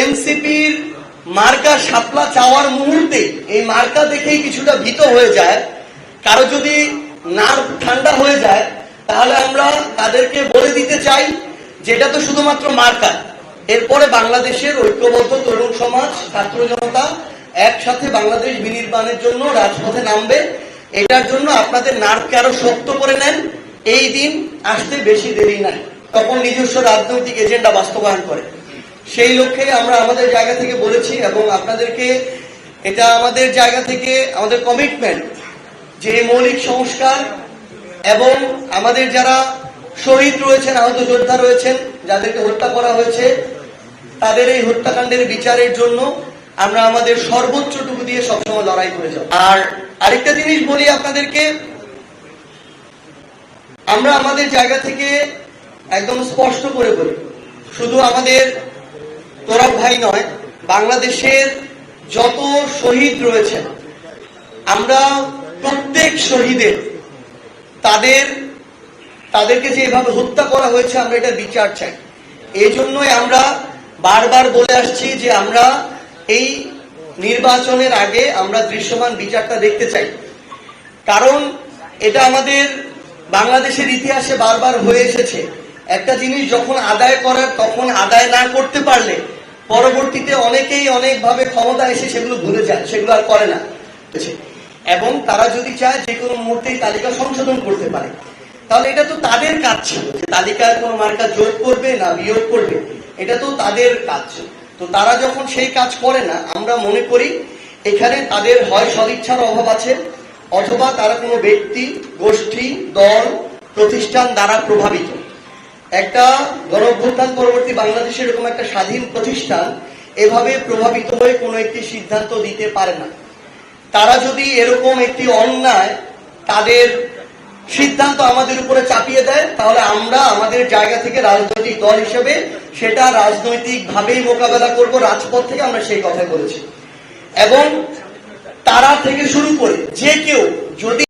এনসিপির মার্কা সাপলা চাওয়ার মুহূর্তে এই মার্কা দেখেই কিছুটা ভীত হয়ে যায়। কারও যদি নার্ভ ঠান্ডা হয়ে যায়, তাহলে আমরা তাদেরকে বলে দিতে চাই যেটা তো শুধুমাত্র মার্কা। এরপরে বাংলাদেশের ঐক্যবদ্ধ তরুণ সমাজ, ছাত্র জনতা একসাথে বাংলাদেশ বিনির্মাণের জন্য রাজপথে নামবে। এটার জন্য আপনাদের নার্ভকে আরও শক্ত করে নেন। এই দিন আসতে বেশি দেরি নাই। তখন নিজস্ব রাজনৈতিক এজেন্ডা বাস্তবায়ন করে। সেই লক্ষ্যে আমরা আমাদের জায়গা থেকে বলেছি এবং আপনাদেরকে এটা আমাদের জায়গা থেকে আমাদের কমিটমেন্ট যে মৌলিক সংস্কার এবং আমাদের যারা শহীদ রয়েছেন, আহত যোদ্ধা রয়েছেন, যাদেরকে হত্যা করা হয়েছে, তাদের এই হত্যাকাণ্ডের বিচারের জন্য আমরা আমাদের সর্বোচ্চটুকু দিয়ে সবসময় লড়াই করে যাব। আর আরেকটা জিনিস বলি আপনাদেরকে, আমরা আমাদের জায়গা থেকে একদম স্পষ্ট করে বলি, শুধু আমাদের তোরাব ভাই নয়, বাংলাদেশের যত শহীদ রয়েছেন আমরা প্রত্যেক শহীদের তাদের, তাদেরকে যে এভাবে হত্যা করা হয়েছে, আমরা এটা বিচার চাই। এই জন্যই আমরা বারবার বলে আসছি যে আমরা এই নির্বাচনের আগে আমরা দৃশ্যমান বিচারটা দেখতে চাই। কারণ এটা আমাদের বাংলাদেশের ইতিহাসে বারবার হয়ে এসেছে। একটা জিনিস যখন আদায় করার তখন আদায় না করতে পারলে পরবর্তীতে অনেকেই অনেকভাবে ক্ষমতা এসে সেগুলো ভুলে যায়, সেগুলো আর করে না। এবং তারা যদি চায় যে কোনো মুহূর্তেই তালিকা সংশোধন করতে পারে। তাহলে এটা তো তাদের কাজ ছিল যে তালিকায় কোনো মার্কা যোগ করবে না বিয়োগ করবে। এটা তো তাদের কাজ তো তারা যখন সেই কাজ করে না, আমরা মনে করি এখানে তাদের হয় সদিচ্ছার অভাব আছে, অথবা তারা কোনো ব্যক্তি, গোষ্ঠী, দল, প্রতিষ্ঠান দ্বারা প্রভাবিত। একটা গণঅভ্যুত্থান পরবর্তী বাংলাদেশের এরকম একটা স্বাধীন প্রতিষ্ঠান এভাবে প্রভাবিত হয়ে কোনো একটি সিদ্ধান্ত দিতে পারে না। তারা যদি এরকম একটি অন্যায় তাদের সিদ্ধান্ত আমাদের উপরে চাপিয়ে দেয়, তাহলে আমরা আমাদের জায়গা থেকে রাজনৈতিক দল হিসেবে সেটা রাজনৈতিক ভাবেই মোকাবেলা করব, রাজপথ থেকে আমরা সেই কথা বলেছি। এবং তারা থেকে শুরু করে যে কেউ যদি